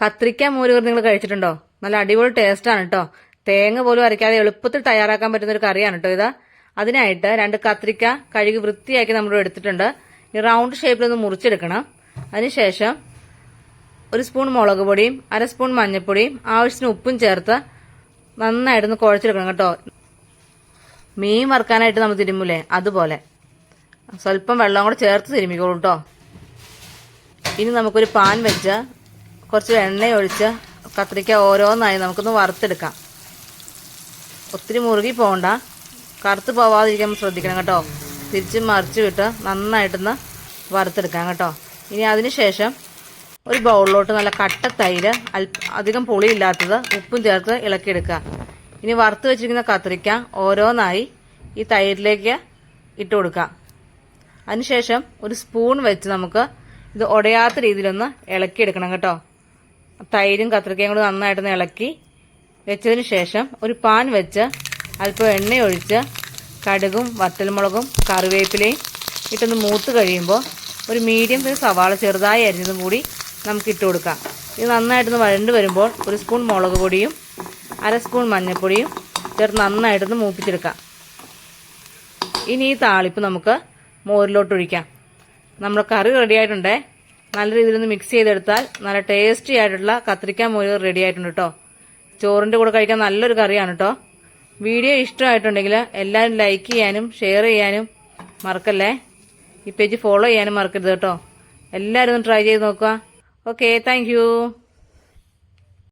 കത്രിക്ക മോരുകറി നിങ്ങൾ കഴിച്ചിട്ടുണ്ടോ? നല്ല അടിപൊളി ടേസ്റ്റാണ് കേട്ടോ തേങ്ങ പോലും അരയ്ക്കാതെ എളുപ്പത്തിൽ തയ്യാറാക്കാൻ പറ്റുന്ന ഒരു കറിയാണ് കേട്ടോ ഇത്. അതിനായിട്ട് രണ്ട് കത്രിക്ക കഴുകി വൃത്തിയാക്കി നമ്മൾ എടുത്തിട്ടുണ്ട്. ഈ റൗണ്ട് ഷേപ്പിലൊന്ന് മുറിച്ചെടുക്കണം. അതിനുശേഷം ഒരു സ്പൂൺ മുളക് പൊടിയും അര സ്പൂൺ മഞ്ഞൾപ്പൊടിയും ആവശ്യത്തിന് ഉപ്പും ചേർത്ത് നന്നായിട്ടൊന്ന് കുഴച്ചെടുക്കണം കേട്ടോ. മീൻ വറുക്കാനായിട്ട് നമ്മൾ തിരുമ്മൂലേ അതുപോലെ. സ്വല്പം വെള്ളം കൂടെ ചേർത്ത് തിരുമ്പിക്കോളൂ കേട്ടോ ഇനി നമുക്കൊരു പാൻ വെച്ച് കുറച്ച് എണ്ണ ഒഴിച്ച് കത്രിക്ക ഓരോന്നായി നമുക്കൊന്ന് വറുത്തെടുക്കാം. ഒത്തിരി മുറുകി പോകണ്ട കറുത്ത് പോവാതിരിക്കാൻ ശ്രദ്ധിക്കണം കേട്ടോ. തിരിച്ച് മറിച്ച് വിട്ട് നന്നായിട്ടൊന്ന് വറുത്തെടുക്കാം കേട്ടോ. ഇനി അതിന് ശേഷം ഒരു ബൗളിലോട്ട് നല്ല കട്ട തൈര് അധികം പുളിയില്ലാത്തത് ഉപ്പും ചേർത്ത് ഇളക്കിയെടുക്കുക. ഇനി വറുത്ത് വെച്ചിരിക്കുന്ന കത്രിക്ക ഓരോന്നായി ഈ തൈരിലേക്ക് ഇട്ട് കൊടുക്കാം അതിനുശേഷം ഒരു സ്പൂൺ വെച്ച് നമുക്ക് ഇത് ഉടയാത്ത രീതിയിലൊന്ന് ഇളക്കിയെടുക്കണം കേട്ടോ. തൈരും കത്രിക്കയും കൂടി നന്നായിട്ടൊന്ന് ഇളക്കി വെച്ചതിന് ശേഷം ഒരു പാൻ വെച്ച് അല്പം എണ്ണ ഒഴിച്ച് കടുകും വത്തൽമുളകും കറിവേപ്പിലയും ഇട്ടൊന്ന് മൂത്ത് കഴിയുമ്പോൾ ഒരു മീഡിയം സൈസ് സവാള ചെറുതായി അരിഞ്ഞതും കൂടി നമുക്ക് ഇട്ട് കൊടുക്കാം. ഇത് നന്നായിട്ടൊന്ന് വഴണ്ട് വരുമ്പോൾ ഒരു സ്പൂൺ മുളക് പൊടിയും അര സ്പൂൺ മഞ്ഞൾപ്പൊടിയും ചേർത്ത് നന്നായിട്ടൊന്ന് മൂപ്പിച്ചെടുക്കാം. ഇനി ഈ താളിപ്പ് നമുക്ക് മോരിലോട്ടൊഴിക്കാം നമ്മുടെ കറി റെഡി ആയിട്ടുണ്ടേ? നല്ല രീതിയിലൊന്ന് മിക്സ് ചെയ്തെടുത്താൽ നല്ല ടേസ്റ്റി ആയിട്ടുള്ള കത്തിരിക്ക മോര് റെഡി ആയിട്ടുണ്ട് കേട്ടോ ചോറിന്റെ കൂടെ കഴിക്കാൻ നല്ലൊരു കറിയാണ് കേട്ടോ വീഡിയോ ഇഷ്ടമായിട്ടുണ്ടെങ്കിൽ എല്ലാവരും ലൈക്ക് ചെയ്യാനും ഷെയർ ചെയ്യാനും മറക്കല്ലേ? ഈ പേജ് ഫോളോ ചെയ്യാനും മറക്കരുത് കേട്ടോ എല്ലാവരും ഒന്ന് ട്രൈ ചെയ്ത് നോക്കുക. Okay thank